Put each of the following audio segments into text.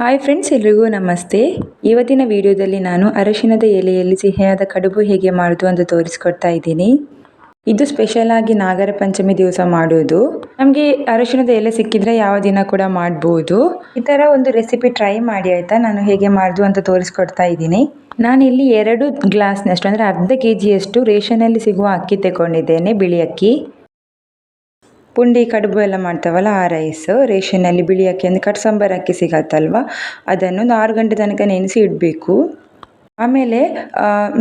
Hi friends, ಎಲ್ರಿಗೂ ನಮಸ್ತೆ. ಇವತ್ತಿನ ವಿಡಿಯೋದಲ್ಲಿ ನಾನು ಅರಶಿನದ ಎಲೆಯಲ್ಲಿ ಸಿಹಿಯಾದ ಕಡುಬು ಹೇಗೆ ಮಾಡೋದು ಅಂತ ತೋರಿಸ್ಕೊಡ್ತಾ ಇದ್ದೀನಿ. ಇದು ಸ್ಪೆಷಲ್ ಆಗಿ ನಾಗರ ಪಂಚಮಿ ದಿವಸ ಮಾಡೋದು. ನಮಗೆ ಅರಶಿನದ ಎಲೆ ಸಿಕ್ಕಿದ್ರೆ ಯಾವ ದಿನ ಕೂಡ ಮಾಡ್ಬೋದು. ಈ ಥರ ಒಂದು ರೆಸಿಪಿ ಟ್ರೈ ಮಾಡಿ ಆಯಿತಾ? ನಾನು ಹೇಗೆ ಮಾಡೋದು ಅಂತ ತೋರಿಸ್ಕೊಡ್ತಾ ಇದ್ದೀನಿ. ನಾನಿಲ್ಲಿ ಎರಡು ಗ್ಲಾಸ್ನಷ್ಟು ಅಂದರೆ ಅರ್ಧ ಕೆ ಜಿಯಷ್ಟು ರೇಷನಲ್ಲಿ ಸಿಗುವ ಅಕ್ಕಿ ತಗೊಂಡಿದ್ದೇನೆ, ಬಿಳಿ ಅಕ್ಕಿ. ಪುಂಡಿ, ಕಡುಬು ಎಲ್ಲ ಮಾಡ್ತೇವಲ್ಲ ಆ ರೈಸ್ ರೇಷನಲ್ಲಿ ಬಿಳಿ ಅಕ್ಕಿ ಅಂದರೆ ಕಟ್ ಅಕ್ಕಿ ಸಿಗತ್ತಲ್ವ? ಅದನ್ನು ಒಂದು ಆರು ಗಂಟೆ ತನಕ ನೆನೆಸಿ ಇಡಬೇಕು. ಆಮೇಲೆ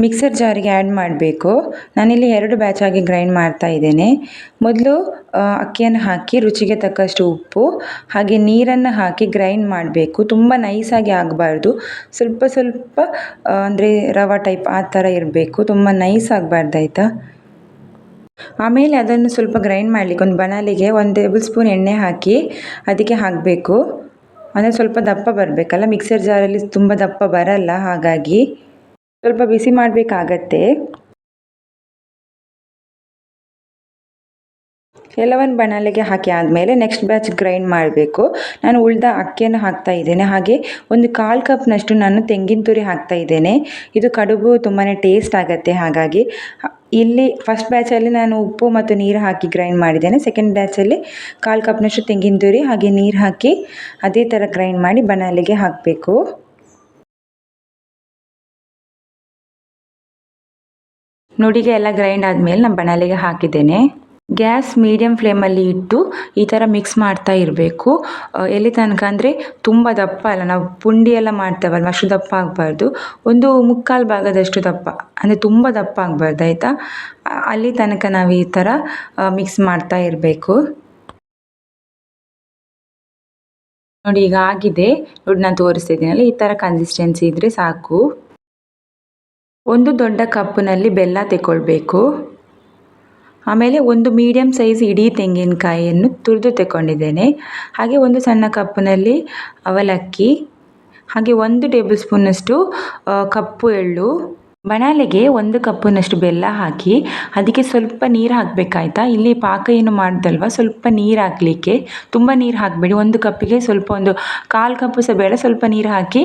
ಮಿಕ್ಸರ್ ಜಾರಿಗೆ ಆ್ಯಡ್ ಮಾಡಬೇಕು. ನಾನಿಲ್ಲಿ ಎರಡು ಬ್ಯಾಚ್ ಆಗಿ ಗ್ರೈಂಡ್ ಮಾಡ್ತಾ ಇದ್ದೇನೆ. ಮೊದಲು ಅಕ್ಕಿಯನ್ನು ಹಾಕಿ ರುಚಿಗೆ ತಕ್ಕಷ್ಟು ಉಪ್ಪು, ಹಾಗೆ ನೀರನ್ನು ಹಾಕಿ ಗ್ರೈಂಡ್ ಮಾಡಬೇಕು. ತುಂಬ ನೈಸಾಗಿ ಆಗಬಾರ್ದು. ಸ್ವಲ್ಪ ಸ್ವಲ್ಪ ಅಂದರೆ ರವಾ ಟೈಪ್ ಆ ಥರ ಇರಬೇಕು. ತುಂಬ ನೈಸ್ ಆಗಬಾರ್ದು, ಆಯಿತಾ? ಆಮೇಲೆ ಅದನ್ನು ಸ್ವಲ್ಪ ಗ್ರೈಂಡ್ ಮಾಡಲಿಕ್ಕೆ ಒಂದು ಬನಾಲಿಗೆ ಒಂದು ಟೇಬಲ್ ಸ್ಪೂನ್ ಎಣ್ಣೆ ಹಾಕಿ ಅದಕ್ಕೆ ಹಾಕಬೇಕು. ಅಂದರೆ ಸ್ವಲ್ಪ ದಪ್ಪ ಬರಬೇಕಲ್ಲ ಮಿಕ್ಸರ್ ಜಾರಲ್ಲಿ ತುಂಬ ದಪ್ಪ ಬರಲ್ಲ, ಹಾಗಾಗಿ ಸ್ವಲ್ಪ ಬಿಸಿ ಮಾಡಬೇಕಾಗತ್ತೆ. ಎಲ್ಲವನ್ನು ಬಣಲೆಗೆ ಹಾಕಿ ಆದಮೇಲೆ ನೆಕ್ಸ್ಟ್ ಬ್ಯಾಚ್ ಗ್ರೈಂಡ್ ಮಾಡಬೇಕು. ನಾನು ಉಳ್ದ ಅಕ್ಕಿಯನ್ನು ಹಾಕ್ತಾ ಇದ್ದೇನೆ, ಹಾಗೆ ಒಂದು ಕಾಲು ಕಪ್ನಷ್ಟು ನಾನು ತೆಂಗಿನ ತುರಿ ಹಾಕ್ತಾ ಇದ್ದೇನೆ. ಇದು ಕಡುಬು ತುಂಬಾ ಟೇಸ್ಟ್ ಆಗುತ್ತೆ, ಹಾಗಾಗಿ ಇಲ್ಲಿ ಫಸ್ಟ್ ಬ್ಯಾಚಲ್ಲಿ ನಾನು ಉಪ್ಪು ಮತ್ತು ನೀರು ಹಾಕಿ ಗ್ರೈಂಡ್ ಮಾಡಿದ್ದೇನೆ. ಸೆಕೆಂಡ್ ಬ್ಯಾಚಲ್ಲಿ ಕಾಲು ಕಪ್ನಷ್ಟು ತೆಂಗಿನ ತುರಿ ಹಾಗೆ ನೀರು ಹಾಕಿ ಅದೇ ಥರ ಗ್ರೈಂಡ್ ಮಾಡಿ ಬನಾಲಿಗೆ ಹಾಕಬೇಕು. ನುಡಿಗೆ ಎಲ್ಲ ಗ್ರೈಂಡ್ ಆದಮೇಲೆ ನಾನು ಬಣಲೆಗೆ ಹಾಕಿದ್ದೇನೆ. ಗ್ಯಾಸ್ ಮೀಡಿಯಮ್ ಫ್ಲೇಮಲ್ಲಿ ಇಟ್ಟು ಈ ಥರ ಮಿಕ್ಸ್ ಮಾಡ್ತಾ ಇರಬೇಕು. ಎಲ್ಲಿ ತನಕ ಅಂದರೆ ತುಂಬ ದಪ್ಪ ಅಲ್ಲ, ನಾವು ಪುಂಡಿ ಎಲ್ಲ ಮಾಡ್ತೇವಲ್ವ, ಅಷ್ಟು ದಪ್ಪ ಆಗಬಾರ್ದು. ಒಂದು ಮುಕ್ಕಾಲು ಭಾಗದಷ್ಟು ದಪ್ಪ, ಅಂದರೆ ತುಂಬ ದಪ್ಪ ಆಗಬಾರ್ದು, ಆಯಿತಾ? ಅಲ್ಲಿ ತನಕ ನಾವು ಈ ಥರ ಮಿಕ್ಸ್ ಮಾಡ್ತಾ ಇರಬೇಕು. ನೋಡಿ, ಈಗ ಆಗಿದೆ. ನೋಡಿ, ನಾನು ತೋರಿಸ್ತಿದ್ದೀನಲ್ಲ ಈ ಥರ ಕನ್ಸಿಸ್ಟೆನ್ಸಿ ಇದ್ದರೆ ಸಾಕು. ಒಂದು ದೊಡ್ಡ ಕಪ್ಪಿನಲ್ಲಿ ಬೆಲ್ಲ ತೆಗೊಳ್ಬೇಕು ಆಮೇಲೆ ಒಂದು ಮೀಡಿಯಮ್ ಸೈಜ್ ಇಡೀ ತೆಂಗಿನಕಾಯಿಯನ್ನು ತುರಿದು ತಗೊಂಡಿದ್ದೇನೆ ಹಾಗೆ ಒಂದು ಸಣ್ಣ ಕಪ್ಪಿನಲ್ಲಿ ಅವಲಕ್ಕಿ, ಹಾಗೆ ಒಂದು ಟೇಬಲ್ ಸ್ಪೂನಷ್ಟು ಕಪ್ಪು ಎಳ್ಳು ಬಣಾಲೆಗೆ ಒಂದು ಕಪ್ಪಿನಷ್ಟು ಬೆಲ್ಲ ಹಾಕಿ ಅದಕ್ಕೆ ಸ್ವಲ್ಪ ನೀರು ಹಾಕಬೇಕಾಯ್ತಾ? ಇಲ್ಲಿ ಪಾಕ ಏನು ಮಾಡ್ದಲ್ವ? ಸ್ವಲ್ಪ ನೀರು ಹಾಕಲಿಕ್ಕೆ. ತುಂಬ ನೀರು ಹಾಕಬೇಡಿ. ಒಂದು ಕಪ್ಪಿಗೆ ಸ್ವಲ್ಪ ಒಂದು ಕಾಲು ಕಪ್ಪು ಸಹ ಬೇಡ. ಸ್ವಲ್ಪ ನೀರು ಹಾಕಿ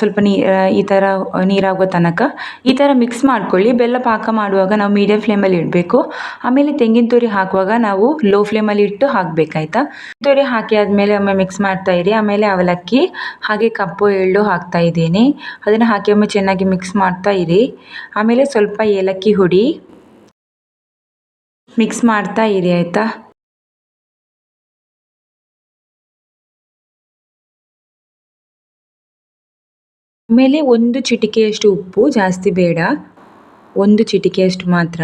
ಸ್ವಲ್ಪ ನೀ ಈ ಥರ ನೀರಾಗೋ ತನಕ ಈ ಥರ ಮಿಕ್ಸ್ ಮಾಡ್ಕೊಳ್ಳಿ. ಬೆಲ್ಲ ಪಾಕ ಮಾಡುವಾಗ ನಾವು ಮೀಡಿಯಂ ಫ್ಲೇಮಲ್ಲಿ ಇಡಬೇಕು. ಆಮೇಲೆ ತೆಂಗಿನ ತುರಿ ಹಾಕುವಾಗ ನಾವು ಲೋ ಫ್ಲೇಮಲ್ಲಿ ಇಟ್ಟು ಹಾಕಬೇಕಾಯ್ತಾ? ತುರಿ ಹಾಕಿ ಆದಮೇಲೆ ಒಮ್ಮೆ ಮಿಕ್ಸ್ ಮಾಡ್ತಾ ಇರಿ. ಆಮೇಲೆ ಅವಲಕ್ಕಿ, ಹಾಗೆ ಕಪ್ಪು ಎಳ್ಳು ಹಾಕ್ತಾ ಇದ್ದೀನಿ. ಅದನ್ನು ಹಾಕಿ ಒಮ್ಮೆ ಚೆನ್ನಾಗಿ ಮಿಕ್ಸ್ ಮಾಡ್ತಾ ಇರಿ. ಆಮೇಲೆ ಸ್ವಲ್ಪ ಏಲಕ್ಕಿ ಹುಡಿ. ಮಿಕ್ಸ್ ಮಾಡ್ತಾ ಇರಿ, ಆಯಿತಾ? ಆಮೇಲೆ ಒಂದು ಚಿಟಿಕೆಯಷ್ಟು ಉಪ್ಪು ಜಾಸ್ತಿ ಬೇಡ. ಒಂದು ಚಿಟಿಕೆಯಷ್ಟು ಮಾತ್ರ.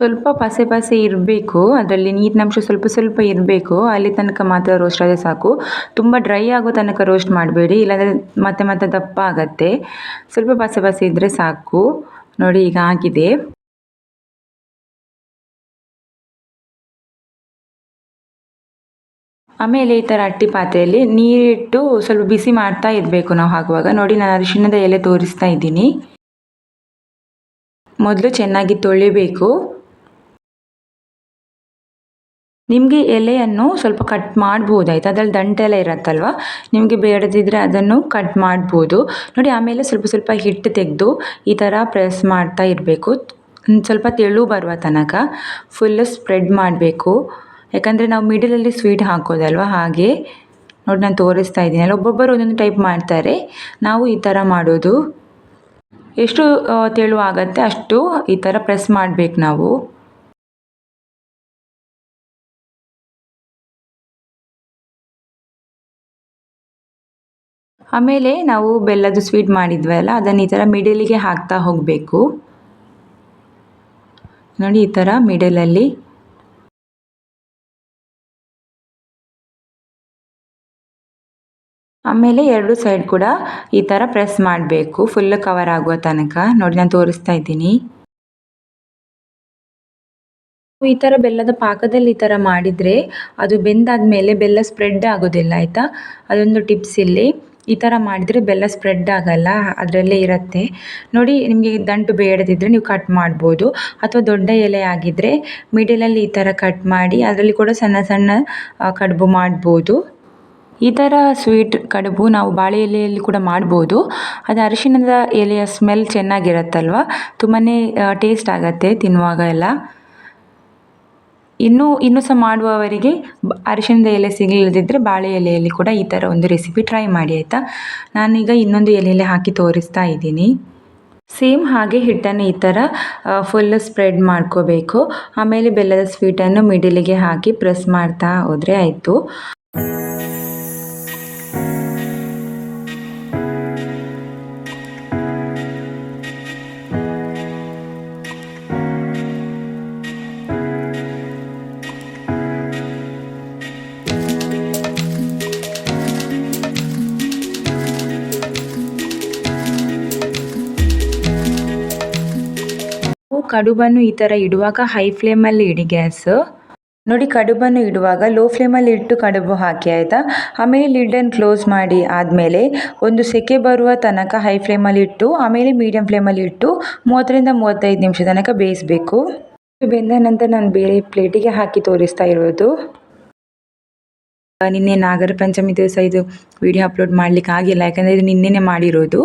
ಸ್ವಲ್ಪ ಪಸೆ ಪಸೆ ಇರಬೇಕು, ಅದರಲ್ಲಿ ನೀರಿನಂಶ ಸ್ವಲ್ಪ ಸ್ವಲ್ಪ ಇರಬೇಕು, ಅಲ್ಲಿ ತನಕ ಮಾತ್ರ ರೋಸ್ಟ್ ಆದರೆ ಸಾಕು. ತುಂಬ ಡ್ರೈ ಆಗೋ ತನಕ ರೋಸ್ಟ್ ಮಾಡಬೇಡಿ, ಇಲ್ಲಾಂದರೆ ಮತ್ತೆ ಮತ್ತೆ ದಪ್ಪ ಆಗತ್ತೆ. ಸ್ವಲ್ಪ ಪಸೆ ಪಸೆ ಇದ್ದರೆ ಸಾಕು. ನೋಡಿ, ಈಗ ಆಗಿದೆ. ಆಮೇಲೆ ಈ ಥರ ಅಟ್ಟಿ ಪಾತ್ರೆಯಲ್ಲಿ ನೀರಿಟ್ಟು ಸ್ವಲ್ಪ ಬಿಸಿ ಮಾಡ್ತಾ ಇರಬೇಕು ನಾವು ಹಾಕುವಾಗ. ನೋಡಿ, ನಾನು ಅರಿಶಿಣದ ಎಲೆ ತೋರಿಸ್ತಾ ಇದ್ದೀನಿ. ಮೊದಲು ಚೆನ್ನಾಗಿ ತೊಳಿಬೇಕು. ನಿಮಗೆ ಎಲೆಯನ್ನು ಸ್ವಲ್ಪ ಕಟ್ ಮಾಡ್ಬೋದು ಆಯಿತಾ ಅದ್ರಲ್ಲಿ ದಂಟೆಲ್ಲ ಇರತ್ತಲ್ವ? ನಿಮಗೆ ಬೇಡದಿದ್ದರೆ ಅದನ್ನು ಕಟ್ ಮಾಡ್ಬೋದು. ನೋಡಿ, ಆಮೇಲೆ ಸ್ವಲ್ಪ ಸ್ವಲ್ಪ ಹಿಟ್ಟು ತೆಗೆದು ಈ ಥರ ಪ್ರೆಸ್ ಮಾಡ್ತಾ ಇರಬೇಕು. ಸ್ವಲ್ಪ ತೆಳು ಬರುವ ತನಕ ಫುಲ್ಲು ಸ್ಪ್ರೆಡ್ ಮಾಡಬೇಕು. ಯಾಕಂದರೆ ನಾವು ಮಿಡಲಲ್ಲಿ ಸ್ವೀಟ್ ಹಾಕೋದಲ್ವ? ಹಾಗೆ ನೋಡಿ, ನಾನು ತೋರಿಸ್ತಾ ಇದ್ದೀನಿ. ಒಬ್ಬೊಬ್ಬರು ಒಂದೊಂದು ಟೈಪ್ ಮಾಡ್ತಾರೆ. ನಾವು ಈ ಥರ ಮಾಡೋದು. ಎಷ್ಟು ತೆಳು ಆಗುತ್ತೆ ಅಷ್ಟು ಈ ಥರ ಪ್ರೆಸ್ ಮಾಡಬೇಕು ನಾವು. ಆಮೇಲೆ ನಾವು ಬೆಲ್ಲದ ಸ್ವೀಟ್ ಮಾಡಿದ್ವಲ್ಲ, ಅದನ್ನು ಈ ಥರ ಮಿಡಲಿಗೆ ಹಾಕ್ತಾ ಹೋಗಬೇಕು. ನೋಡಿ ಈ ಥರ ಮಿಡಲಲ್ಲಿ. ಆಮೇಲೆ ಎರಡು ಸೈಡ್ ಕೂಡ ಈ ಥರ ಪ್ರೆಸ್ ಮಾಡಬೇಕು, ಫುಲ್ ಕವರ್ ಆಗುವ ತನಕ. ನೋಡಿ ನಾನು ತೋರಿಸ್ತಾ ಇದ್ದೀನಿ. ಈ ಥರ ಬೆಲ್ಲದ ಪಾಕದಲ್ಲಿ ಈ ಥರ ಮಾಡಿದರೆ ಅದು ಬೆಂದಾದ ಮೇಲೆ ಬೆಲ್ಲ ಸ್ಪ್ರೆಡ್ ಆಗೋದಿಲ್ಲ, ಆಯಿತಾ? ಅದೊಂದು ಟಿಪ್ಸ್ ಇಲ್ಲಿ. ಈ ಥರ ಮಾಡಿದರೆ ಬೆಲ್ಲ ಸ್ಪ್ರೆಡ್ ಆಗಲ್ಲ, ಅದರಲ್ಲೇ ಇರುತ್ತೆ. ನೋಡಿ, ನಿಮಗೆ ದಂಟು ಬೇಡದಿದ್ದರೆ ನೀವು ಕಟ್ ಮಾಡ್ಬೋದು. ಅಥವಾ ದೊಡ್ಡ ಎಲೆ ಆಗಿದ್ದರೆ ಮಿಡಲಲ್ಲಿ ಈ ಥರ ಕಟ್ ಮಾಡಿ, ಅದರಲ್ಲಿ ಕೂಡ ಸಣ್ಣ ಸಣ್ಣ ಕಡುಬು ಮಾಡ್ಬೋದು. ಈ ಥರ ಸ್ವೀಟ್ ಕಡುಬು ನಾವು ಬಾಳೆ ಎಲೆಯಲ್ಲಿ ಕೂಡ ಮಾಡ್ಬೋದು. ಅದು ಅರಿಶಿಣದ ಎಲೆಯ ಸ್ಮೆಲ್ ಚೆನ್ನಾಗಿರತ್ತಲ್ವ? ತುಂಬಾ ಟೇಸ್ಟ್ ಆಗುತ್ತೆ ತಿನ್ನುವಾಗ ಎಲ್ಲ ಇನ್ನೂ ಇನ್ನೂ ಸಹ ಮಾಡುವವರಿಗೆ ಬ ಎಲೆ ಸಿಗಲಿಲ್ಲದಿದ್ದರೆ ಬಾಳೆ ಎಲೆಯಲ್ಲಿ ಕೂಡ ಈ ಥರ ಒಂದು ರೆಸಿಪಿ ಟ್ರೈ ಮಾಡಿ, ಆಯಿತಾ? ನಾನೀಗ ಇನ್ನೊಂದು ಎಲೆಯಲ್ಲಿ ಹಾಕಿ ತೋರಿಸ್ತಾ ಇದ್ದೀನಿ. ಸೇಮ್ ಹಾಗೆ ಹಿಟ್ಟನ್ನು ಈ ಥರ ಫುಲ್ ಸ್ಪ್ರೆಡ್ ಮಾಡ್ಕೋಬೇಕು. ಆಮೇಲೆ ಬೆಲ್ಲದ ಸ್ವೀಟನ್ನು ಮಿಡಿಲಿಗೆ ಹಾಕಿ ಪ್ರೆಸ್ ಮಾಡ್ತಾ ಹೋದರೆ ಆಯಿತು. ಕಡುಬನ್ನು ಈ ಥರ ಇಡುವಾಗ ಹೈ ಫ್ಲೇಮಲ್ಲಿ ಇಡಿ ಗ್ಯಾಸ್ ನೋಡಿ, ಕಡುಬನ್ನು ಇಡುವಾಗ ಲೋ ಫ್ಲೇಮಲ್ಲಿ ಇಟ್ಟು ಕಡುಬು ಹಾಕಿ, ಆಯಿತಾ? ಆಮೇಲೆ ಲಿಡ್ಡನ್ನು ಕ್ಲೋಸ್ ಮಾಡಿ ಆದಮೇಲೆ ಒಂದು ಸೆಕೆ ಬರುವ ತನಕ ಹೈ ಫ್ಲೇಮಲ್ಲಿ ಇಟ್ಟು, ಆಮೇಲೆ ಮೀಡಿಯಂ ಫ್ಲೇಮಲ್ಲಿ ಇಟ್ಟು ಮೂವತ್ತರಿಂದ ಮೂವತ್ತೈದು ನಿಮಿಷ ತನಕ ಬೇಯಿಸಬೇಕು. ಬೆಂದ ನಂತರ ನಾನು ಬೇರೆ ಪ್ಲೇಟಿಗೆ ಹಾಕಿ ತೋರಿಸ್ತಾ ಇರೋದು. ನಿನ್ನೆ ನಾಗರ ಪಂಚಮಿ ದಿವಸ ಇದು ವಿಡಿಯೋ ಅಪ್ಲೋಡ್ ಮಾಡಲಿಕ್ಕೆ ಆಗಿಲ್ಲ, ಯಾಕಂದರೆ ಇದು ನಿನ್ನೆನೇ ಮಾಡಿರೋದು.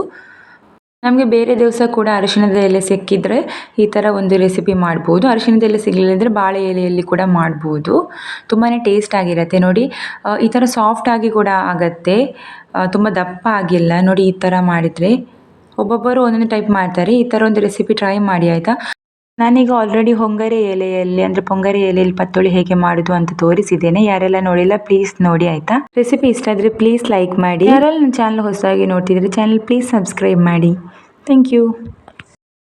ನಮಗೆ ಬೇರೆ ದಿವಸ ಕೂಡ ಅರಿಶಿಣದ ಎಲೆ ಸಿಕ್ಕಿದ್ರೆ ಈ ಥರ ಒಂದು ರೆಸಿಪಿ ಮಾಡ್ಬೋದು. ಅರಿಶಿಣದ ಎಲೆ ಸಿಗಲಿಲ್ಲಂದರೆ ಬಾಳೆ ಎಲೆಯಲ್ಲಿ ಕೂಡ ಮಾಡ್ಬೋದು. ತುಂಬಾ ಟೇಸ್ಟ್ ಆಗಿರುತ್ತೆ. ನೋಡಿ ಈ ಥರ ಸಾಫ್ಟ್ ಆಗಿ ಕೂಡ ಆಗತ್ತೆ. ತುಂಬ ದಪ್ಪ ಆಗಿಲ್ಲ. ನೋಡಿ, ಈ ಥರ ಮಾಡಿದರೆ ಒಬ್ಬೊಬ್ಬರು ಒಂದೊಂದು ಟೈಪ್ ಮಾಡ್ತಾರೆ. ಈ ಥರ ಒಂದು ರೆಸಿಪಿ ಟ್ರೈ ಮಾಡಿ, ಆಯಿತಾ? ನಾನೀಗ ಆಲ್ರೆಡಿ ಹೊಂಗರೆ ಎಲೆಯಲ್ಲಿ, ಅಂದರೆ ಪೊಂಗರೆ ಎಲೆಯಲ್ಲಿ ಪತ್ತೊಳಿ ಹೇಗೆ ಮಾಡೋದು ಅಂತ ತೋರಿಸಿದ್ದೇನೆ. ಯಾರೆಲ್ಲ ನೋಡಿಲ್ಲ ಪ್ಲೀಸ್ ನೋಡಿ, ಆಯ್ತಾ? ರೆಸಿಪಿ ಇಷ್ಟ ಆದರೆ ಪ್ಲೀಸ್ ಲೈಕ್ ಮಾಡಿ. ಯಾರೆಲ್ಲ ನನ್ನ ಚಾನಲ್ ಹೊಸದಾಗಿ ನೋಡ್ತಿದ್ರೆ ಚಾನಲ್ ಪ್ಲೀಸ್ ಸಬ್ಸ್ಕ್ರೈಬ್ ಮಾಡಿ. Thank you